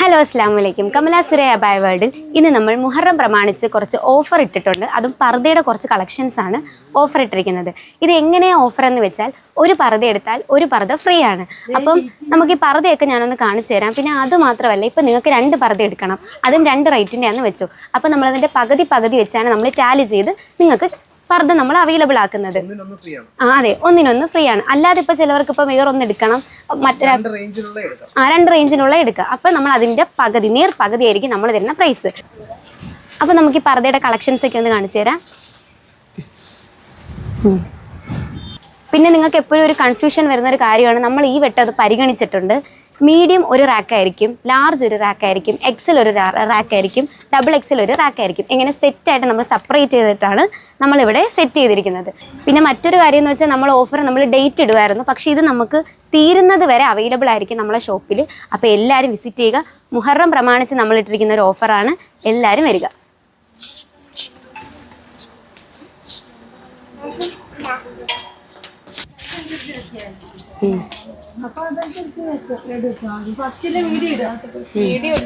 Hello അസ്സാം വലൈക്കും കമല സുരയ അബായ വേൾഡിൽ ഇന്ന് നമ്മൾ മുഹറം പ്രമാണിച്ച് കുറച്ച് ഓഫർ ഇട്ടിട്ടുണ്ട്. അതും പർദ്ദയുടെ കുറച്ച് കളക്ഷൻസ് ആണ് ഓഫർ ഇട്ടിരിക്കുന്നത്. ഇത് എങ്ങനെയാണ് ഓഫർ എന്ന് വെച്ചാൽ ഒരു പർദ്ദ എടുത്താൽ ഒരു പർദ്ദ ഫ്രീ ആണ്. അപ്പം നമുക്ക് ഈ പർദ്ദയൊക്കെ ഞാനൊന്ന് കാണിച്ചു തരാം. പിന്നെ അത് മാത്രമല്ല ഇപ്പം നിങ്ങൾക്ക് രണ്ട് പർദ്ദ എടുക്കണം. അതും രണ്ട് റേറ്റിന്റെ ആണെന്ന് വെച്ചു. അപ്പം നമ്മളതിന്റെ പകുതി പകുതി വെച്ചാണ് നമ്മൾ ടാലി ചെയ്ത് നിങ്ങൾക്ക് പർദ്ദ നമ്മൾ അവൈലബിൾ ആക്കുന്നത്. ആ അതെ. ഒന്നിനൊന്ന് ഫ്രീ ആണ്. അല്ലാതെ ഇപ്പൊ ചിലവർക്ക് ഇപ്പൊ വേറെ ഒന്ന് എടുക്കണം. മറ്റേ ആ രണ്ട് റേഞ്ചിനുള്ള എടുക്കുക അപ്പൊ നമ്മൾ അതിന്റെ പകുതി നേർ പകുതി ആയിരിക്കും നമ്മൾ തരുന്ന പ്രൈസ് അപ്പൊ നമുക്ക് ഈ പർദ്ദയുടെ കളക്ഷൻസ് ഒക്കെ ഒന്ന് കാണിച്ചു തരാം. പിന്നെ നിങ്ങൾക്ക് എപ്പോഴും ഒരു കൺഫ്യൂഷൻ വരുന്ന ഒരു കാര്യമാണ്. നമ്മൾ ഈ വെട്ടം അത് പരിഗണിച്ചിട്ടുണ്ട്. മീഡിയം ഒരു റാക്കായിരിക്കും ലാർജ് ഒരു റാക്കായിരിക്കും എക്സൽ ഒരു റാക്കായിരിക്കും ഡബിൾ എക്സൽ ഒരു റാക്കായിരിക്കും ഇങ്ങനെ സെറ്റായിട്ട് നമ്മൾ സെപ്പറേറ്റ് ചെയ്തിട്ടാണ് നമ്മളിവിടെ സെറ്റ് ചെയ്തിരിക്കുന്നത്. പിന്നെ മറ്റൊരു കാര്യം എന്ന് വെച്ചാൽ നമ്മൾ ഓഫർ നമ്മൾ ഡേറ്റ് ഇടുമായിരുന്നു പക്ഷേ ഇത് നമുക്ക് തീരുന്നത് വരെ അവൈലബിൾ ആയിരിക്കും നമ്മളെ ഷോപ്പിൽ അപ്പോൾ എല്ലാവരും വിസിറ്റ് ചെയ്യുക. മുഹറം പ്രമാണിച്ച് നമ്മൾ ഇട്ടിരിക്കുന്ന ഒരു ഓഫറാണ് എല്ലാവരും വരിക. ഉം. ഫസ്റ്റിലെ വീഡിയോ ഇടുക. മീഡിയം